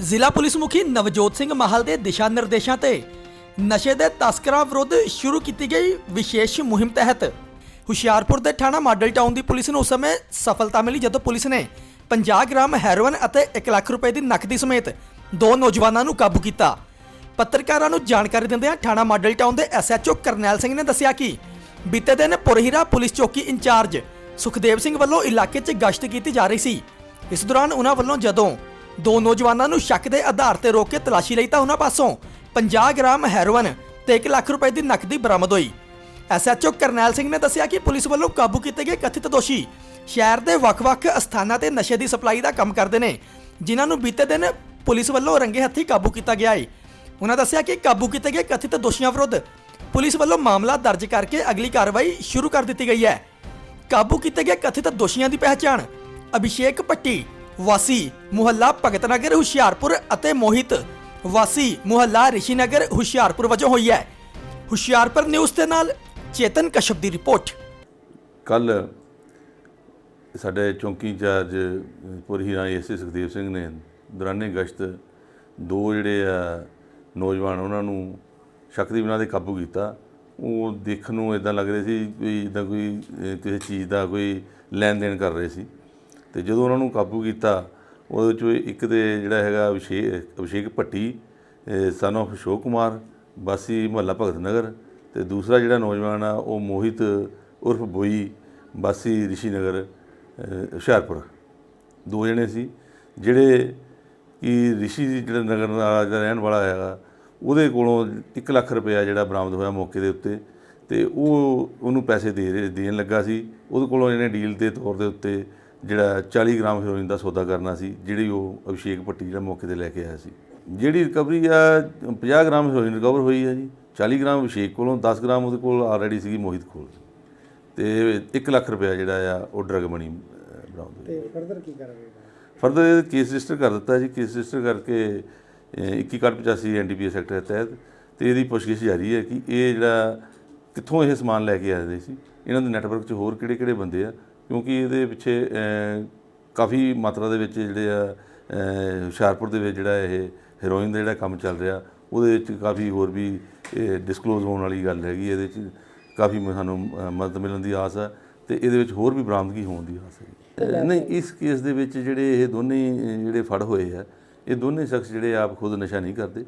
ਜ਼ਿਲ੍ਹਾ ਪੁਲਿਸ ਮੁਖੀ ਨਵਜੋਤ ਸਿੰਘ ਮਾਹਲ ਦੇ ਦਿਸ਼ਾ ਨਿਰਦੇਸ਼ਾਂ ਤੇ ਨਸ਼ੇ ਦੇ ਤਸਕਰਾਂ ਵਿਰੁੱਧ ਸ਼ੁਰੂ ਕੀਤੀ ਗਈ ਵਿਸ਼ੇਸ਼ ਮੁਹਿੰਮ ਤਹਿਤ। ਹੁਸ਼ਿਆਰਪੁਰ ਦੇ ਥਾਣਾ ਮਾਡਲ ਟਾਊਨ ਦੀ ਪੁਲਿਸ ਨੂੰ ਉਸ ਸਮੇਂ ਸਫਲਤਾ ਮਿਲੀ ਜਦੋਂ ਪੁਲਿਸ ਨੇ 50 ਗ੍ਰਾਮ ਹੈਰੋਇਨ ਅਤੇ 1 ਲੱਖ ਰੁਪਏ ਦੀ ਨਕਦੀ ਸਮੇਤ ਦੋ ਨੌਜਵਾਨਾਂ ਨੂੰ ਕਾਬੂ ਕੀਤਾ। ਪੱਤਰਕਾਰਾਂ ਨੂੰ ਜਾਣਕਾਰੀ ਦਿੰਦਿਆਂ ਥਾਣਾ ਮਾਡਲ ਟਾਊਨ ਦੇ ਐਸਐਚਓ ਕਰਨੈਲ ਸਿੰਘ ਨੇ ਦੱਸਿਆ ਕਿ ਬੀਤੇ ਦਿਨ ਪੁਰਹੀਰਾ ਪੁਲਿਸ ਚੌਕੀ ਇੰਚਾਰਜ ਸੁਖਦੇਵ ਸਿੰਘ ਵੱਲੋਂ ਇਲਾਕੇ 'ਚ ਗਸ਼ਤ ਕੀਤੀ ਜਾ ਰਹੀ ਸੀ। ਇਸ ਦੌਰਾਨ ਉਹਨਾਂ ਵੱਲੋਂ ਜਦੋਂ ਦੋ ਨੌਜਵਾਨਾਂ ਨੂੰ ਸ਼ੱਕ ਦੇ ਆਧਾਰ ਤੇ ਰੋਕ ਕੇ ਤਲਾਸ਼ੀ ਲਈ ਤਾਂ ਉਹਨਾਂ ਪਾਸੋਂ 50 ਗ੍ਰਾਮ ਹੈਰੋਇਨ ਤੇ 1 ਲੱਖ ਰੁਪਏ ਦੀ ਨਕਦੀ ਬਰਾਮਦ ਹੋਈ। ਐਸਐਚਓ ਕਰਨੈਲ ਸਿੰਘ ਨੇ ਦੱਸਿਆ ਕਿ ਪੁਲਿਸ ਵੱਲੋਂ ਕਾਬੂ ਕੀਤੇ ਗਏ ਕਥਿਤ ਦੋਸ਼ੀ ਸ਼ਹਿਰ ਦੇ ਵੱਖ-ਵੱਖ ਸਥਾਨਾਂ ਤੇ ਨਸ਼ੇ ਦੀ ਸਪਲਾਈ ਦਾ ਕੰਮ ਕਰਦੇ ਨੇ, ਜਿਨ੍ਹਾਂ ਨੂੰ ਬੀਤੇ ਦਿਨ ਪੁਲਿਸ ਵੱਲੋਂ ਰੰਗੇ ਹੱਥੀ ਕਾਬੂ ਕੀਤਾ ਗਿਆ ਹੈ ਉਹਨਾਂ ਦੱਸਿਆ ਕਿ ਕਾਬੂ ਕੀਤੇ ਗਏ ਕਥਿਤ ਦੋਸ਼ੀਆਂ ਵਿਰੁੱਧ ਪੁਲਿਸ ਵੱਲੋਂ ਮਾਮਲਾ ਦਰਜ ਕਰਕੇ ਅਗਲੀ ਕਾਰਵਾਈ ਸ਼ੁਰੂ ਕਰ ਦਿੱਤੀ ਗਈ ਹੈ। ਕਾਬੂ ਕੀਤੇ ਗਏ ਕਥਿਤ ਦੋਸ਼ੀਆਂ ਦੀ ਪਹਿਚਾਣ ਅਭਿਸ਼ੇਕ ਪੱਟੀ ਵਾਸੀ ਮੁਹੱਲਾ ਭਗਤ ਨਗਰ ਹੁਸ਼ਿਆਰਪੁਰ ਅਤੇ ਮੋਹਿਤ ਵਾਸੀ ਮੁਹੱਲਾ ਰਿਸ਼ੀਨਗਰ ਹੁਸ਼ਿਆਰਪੁਰ ਵਜੋਂ ਹੋਈ ਹੈ। ਹੁਸ਼ਿਆਰਪੁਰ ਨਿਊਜ਼ ਦੇ ਨਾਲ ਚੇਤਨ ਕਸ਼ਪ ਦੀ ਰਿਪੋਰਟ। ਕੱਲ ਸਾਡੇ ਚੌਂਕੀ incharge Purhiran SA Sukhdev Singh ਨੇ ਦੌਰਾਨੇ ਗਸ਼ਤ ਦੋ ਜਿਹੜੇ ਆ ਨੌਜਵਾਨ ਉਹਨਾਂ ਨੂੰ ਸ਼ੱਕ ਦੀ ਬਿਨਾਂ ਤੇ ਕਾਬੂ ਕੀਤਾ। ਉਹ ਦੇਖਣ ਨੂੰ ਇਦਾਂ ਲੱਗ ਰਹੇ ਸੀ ਵੀ ਇਦਾਂ ਕੋਈ ਕਿਸੇ ਚੀਜ਼ ਦਾ ਕੋਈ ਲੈਣ ਦੇਣ ਕਰ ਰਹੇ ਸੀ। ਤੇ ਜਦੋਂ ਉਹਨਾਂ ਨੂੰ ਕਾਬੂ ਕੀਤਾ, ਉਹਦੇ ਵਿੱਚੋਂ ਇੱਕ ਦੇ ਜਿਹੜਾ ਹੈਗਾ ਅਭਿਸ਼ੇਕ ਅਭਿਸ਼ੇਕ ਭੱਟੀ ਸਨ of ਅਸ਼ੋਕ ਕੁਮਾਰ ਬਾਸੀ ਮੁਹੱਲਾ ਭਗਤ ਨਗਰ ਤੇ ਦੂਸਰਾ ਜਿਹੜਾ ਨੌਜਵਾਨ ਆ, ਉਹ ਮੋਹਿਤ ਉਰਫ ਬੋਈ ਬਾਸੀ ਰਿਸ਼ੀ ਨਗਰ ਹੁਸ਼ਿਆਰਪੁਰ। ਦੋ ਜਣੇ ਸੀ, ਜਿਹੜੇ ਕਿ ਰਿਸ਼ੀ ਜਿਹੜਾ ਨਗਰ ਦਾ ਰਹਿਣ ਵਾਲਾ ਹੈਗਾ, ਉਹਦੇ ਕੋਲੋਂ 1 ਲੱਖ ਰੁਪਇਆ ਜਿਹੜਾ ਬਰਾਮਦ ਹੋਇਆ ਮੌਕੇ ਦੇ ਉੱਤੇ ਤੇ ਉਹ ਉਹਨੂੰ ਪੈਸੇ ਦੇ ਰਹੇ ਦੇਣ ਲੱਗਾ ਸੀ। ਉਹਦੇ ਕੋਲੋਂ ਇਹਨੇ ਡੀਲ ਦੇ ਤੌਰ ਦੇ ਉੱਤੇ ਜਿਹੜਾ 40 ਗ੍ਰਾਮ ਹੈਰੋਇਨ ਦਾ ਸੌਦਾ ਕਰਨਾ ਸੀ ਜਿਹੜੀ ਉਹ ਅਭਿਸ਼ੇਕ ਭੱਟੀ ਜਿਹੜਾ ਮੌਕੇ ਤੇ ਲੈ ਕੇ ਆਇਆ ਸੀ। ਜਿਹੜੀ ਰਿਕਵਰੀ ਆ 50 ਗ੍ਰਾਮ ਹੈਰੋਇਨ ਰਿਕਵਰ ਹੋਈ ਹੈ ਜੀ 40 ਗ੍ਰਾਮ ਅਭਿਸ਼ੇਕ ਕੋਲੋਂ 10 ਗ੍ਰਾਮ ਉਹਦੇ ਕੋਲ ਆਲਰੇਡੀ ਸੀਗੀ ਮੋਹਿਤ ਕੋਲ। ਤੇ 1 ਲੱਖ ਰੁਪਇਆ ਜਿਹੜਾ ਆ ਉਹ ਡਰਗ ਬਰਾਮਦ ਹੋਈ ਤੇ ਫਰਦਰ ਕੀ ਕਰਾਂਗੇ ਫਰਦਰ ਕੇਸ ਰਜਿਸਟਰ ਕਰ ਦਿੱਤਾ ਜੀ ਕੇਸ ਰਜਿਸਟਰ ਕਰਕੇ ਅਹ, 2185 ਐਨਡੀਪੀਐਸ ਐਕਟ ਦੇ ਤਹਿਤ ਤੇ ਇਹਦੀ ਪੁੱਛਗਿੱਛ ਜਾਰੀ ਹੈ ਕਿ ਇਹ ਜਿਹੜਾ ਕਿੱਥੋਂ ਇਹ ਸਮਾਨ ਲੈ ਕੇ ਆਏ ਸੀ ਇਹਨਾਂ ਦੇ ਨੈਟਵਰਕ 'ਚ ਹੋਰ ਕਿਹੜੇ-ਕਿਹੜੇ ਬੰਦੇ ਆ ਕਿਉਂਕਿ ਇਹਦੇ ਪਿੱਛੇ ਕਾਫੀ ਮਾਤਰਾ ਦੇ ਵਿੱਚ ਜਿਹੜੇ ਆ ਹੁਸ਼ਿਆਰਪੁਰ ਦੇ ਵਿੱਚ ਜਿਹੜਾ ਇਹ ਹੈਰੋਇਨ ਦਾ ਜਿਹੜਾ ਕੰਮ ਚੱਲ ਰਿਹਾ ਉਹਦੇ ਵਿੱਚ ਕਾਫੀ ਹੋਰ ਵੀ ਡਿਸਕਲੋਜ਼ ਹੋਣ ਵਾਲੀ ਗੱਲ ਹੈਗੀ ਇਹਦੇ 'ਚ ਕਾਫੀ ਸਾਨੂੰ ਮਦਦ ਮਿਲਣ ਦੀ ਆਸ ਹੈ ਤੇ ਇਹਦੇ ਵਿੱਚ ਹੋਰ ਵੀ ਬਰਾਮਦਗੀ ਹੋਣ ਦੀ ਆਸ ਹੈ ਨਹੀਂ ਇਸ ਕੇਸ ਦੇ ਵਿੱਚ ਜਿਹੜੇ ਇਹ ਦੋਨੇ ਜਿਹੜੇ ਫੜ ਹੋਏ ਆ ਇਹ ਦੋਨੇ ਸ਼ਖਸ ਜਿਹੜੇ ਆਪ ਖੁਦ ਨਸ਼ਾ ਨਹੀਂ ਕਰਦੇ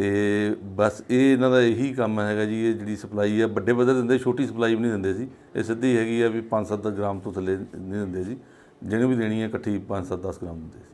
ਤੇ ਬਸ ਇਹ ਇਹਨਾਂ ਦਾ ਇਹੀ ਕੰਮ ਹੈਗਾ ਜੀ, ਇਹ ਜਿਹੜੀ ਸਪਲਾਈ ਹੈ ਵੱਡੇ ਪੱਧਰ ਦਿੰਦੇ, ਛੋਟੀ ਸਪਲਾਈ ਵੀ ਨਹੀਂ ਦਿੰਦੇ ਸੀ। ਇਹ ਸਿੱਧੀ ਹੈਗੀ ਆ ਵੀ 5-7 ਗ੍ਰਾਮ ਤੋਂ ਥੱਲੇ ਨਹੀਂ ਦਿੰਦੇ ਸੀ। ਜਿਹਨੂੰ ਵੀ ਦੇਣੀ ਹੈ ਇਕੱਠੀ 5-7 10 ਗ੍ਰਾਮ ਦਿੰਦੇ ਸੀ।